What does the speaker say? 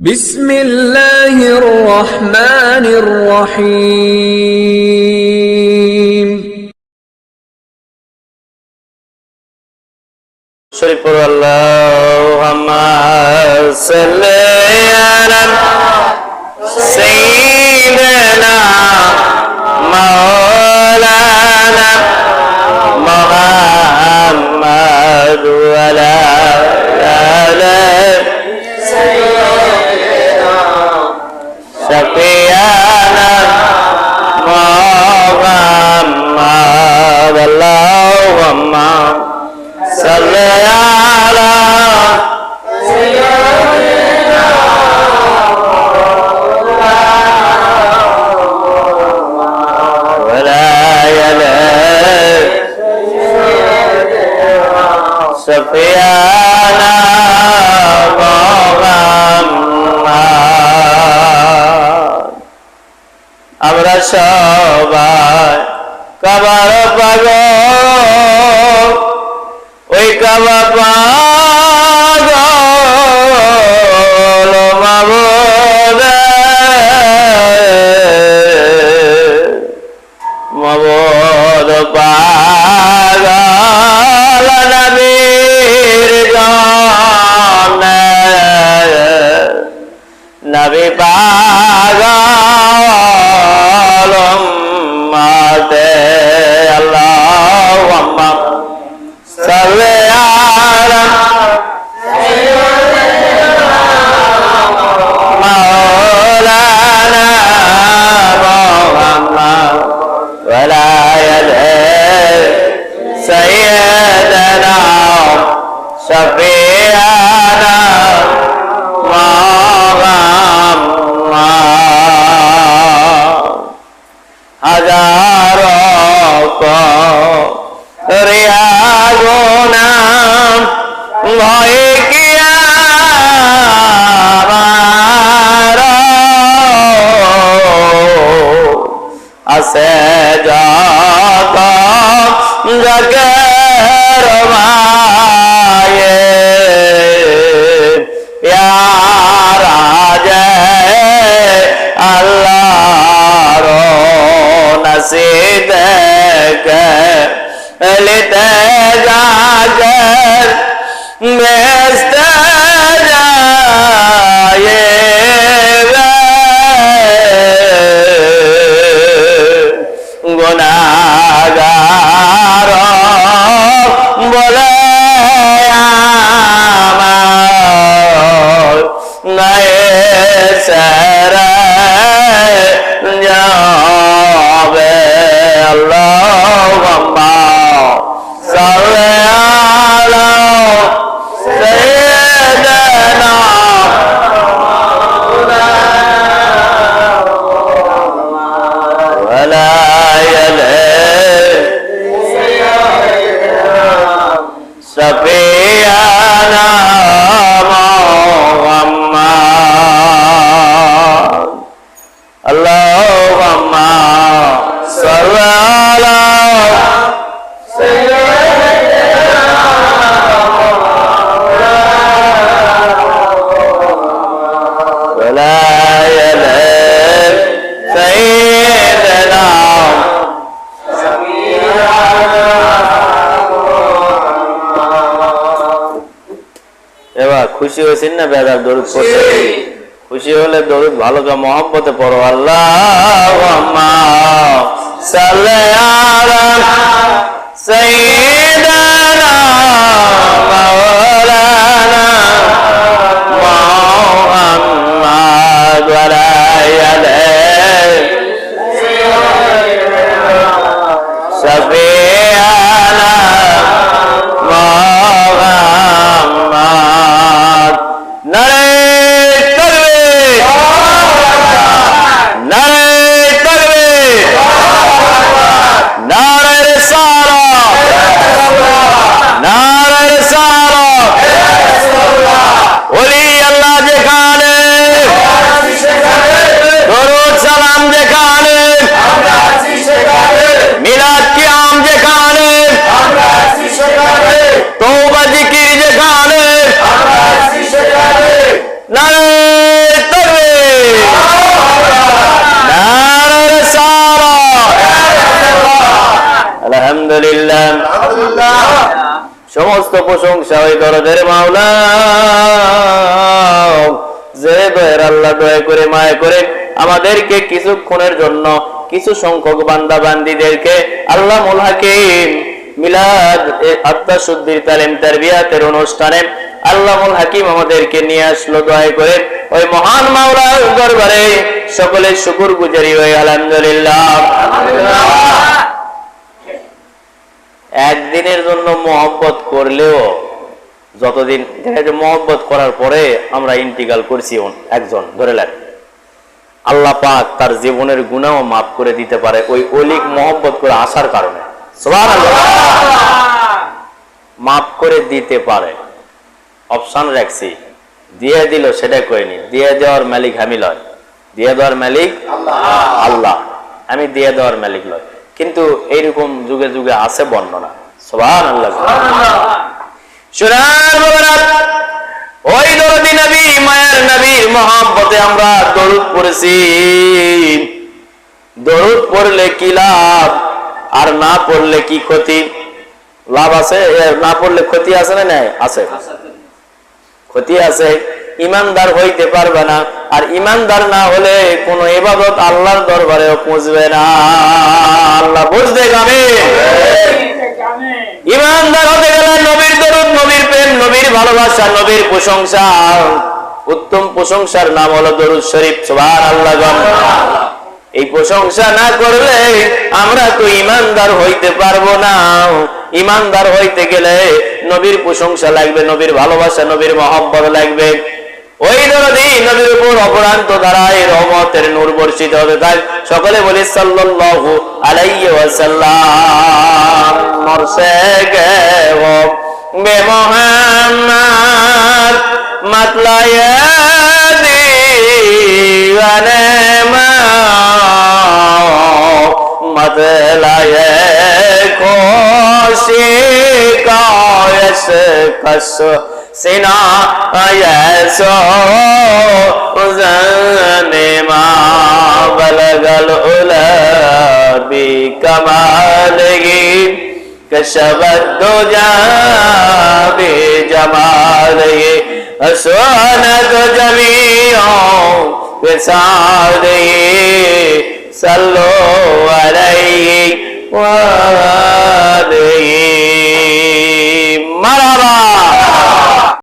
بسم الله الرحمن الرحيم. شريف اللهم صل على سيدنا مولانا محمد وعلى Yeah. খুশি হয়েছেন না বেদার দরুদ পড়তে খুশি হলে দরুদ ভালো কা মহব্বতে পড়ো। আল্লাহ সালে আলা সাইয়েদা আলহামদুলিল্লাহ। সমস্ত প্রশংসা ওই দরদের মাওলা। যে দয়ের আল্লাহ দয়া করে, মায়া করে আমাদেরকে কিছুক্ষণের জন্য কিছু সংখ্যক বান্দা বান্দিদেরকে আল্লাহ মুল মিলাদ আত্মা শুদ্ধির তালিম তারবিয়াতের অনুষ্ঠানে আল্লাহুল হাকিম আমাদেরকে নিয়ে আসলো দয়া করে। ওই মহান মাওলার দরবারে সকলে শুকুর গুজারি হয়ে আলহামদুলিল্লাহ। একদিনের জন্য মহব্বত করলেও যতদিন মহব্বত করার পরে আমরা ইন্টিগ্রাল করছি একজন, ধরে নেন। আল্লাহ পাক তার জীবনের গুণাও মাফ করে দিতে পারে ওই অলিক মহব্বত করে আসার কারণে। মাফ করে দিতে পারে। অপশন রাখছি। দিয়ে দিল, সেটা কইনি দিয়ে দেওয়ার মালিক আমি লয় দিয়ে দেওয়ার মালিক আল্লাহ। আমি দিয়ে দেওয়ার মালিক লয় কিন্তু এইরকম যুগে যুগে আছে বর্ণনা। সবার আল্লাহ মায়ের আমরা পড়েছি। পড়লে কি লাভ? আর না পড়লে কি ক্ষতি? লাভ আছে? না পড়লে ক্ষতি আছে না নাই? আছে। ক্ষতি আছে। ইমানদার হইতে পারবে না। আর ইমানদার না হলে কোন ইবাদত আল্লাহর দরবারেও পৌঁছবে না। আল্লাহ বুঝতে গাবে ইমানদার হতে গেলে নবীর দরুদ নবীর প্রেম নবীর ভালোবাসা নবীর প্রশংসা। উত্তম প্রশংসার নাম হলো দরুদ শরীফ সুবহান আল্লাহ এই প্রশংসা না করলে আমরা তো ইমানদার হইতে পারব না। ইমানদার হইতে গেলে নবীর প্রশংসা লাগবে নবীর ভালোবাসা নবীর মহব্বত লাগবে। ওই নদী, নদীর উপর অপরান্ত ধারায় রহমতের নূর বর্ষিত হতে থাকে। সকলে বলি, সাল্লাল্লাহু আলাইহি ওয়াসাল্লাম। মরসে গেও বে মোহাম্মদ মাতলায়ে দিওয়ানে মা মাতলায়ে কোশি কায়স কস سنا يسو زن ما بلغ الأولى بكماله كشف الدجى بجماله أسوانة جميع بسعاده صلوا عليه وآله